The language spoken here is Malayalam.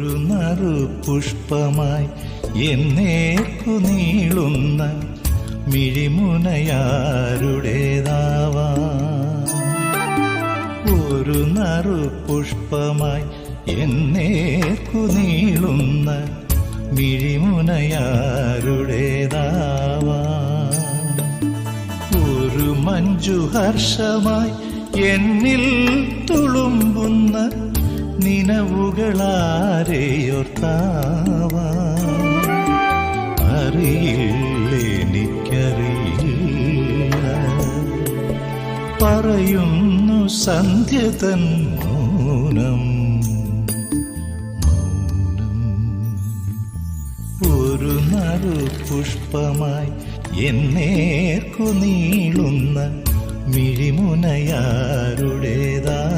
ഒരു നറു പുഷ്പമായി എന്നേക്കു നീളുന്ന മിഴിമുനയാരുടേതാവാ. ഒരു നറു പുഷ്പമായി എന്നേക്കു നീളുന്ന മിഴിമുനയാരുടേതാവാ. ഒരു മഞ്ജുഹർഷമായി എന്നിൽ തുളുമ്പുന്ന നിനവുകളാരെയോർത്താവാ അറിയില്ലെനിക്കറിയില്ല. പറയുന്നു സന്ധ്യ തൻ മൗനം. ഒരു നറു പുഷ്പമായി എന്നേർക്കു നീളുന്ന മിഴിമുനയാരുടേതാ?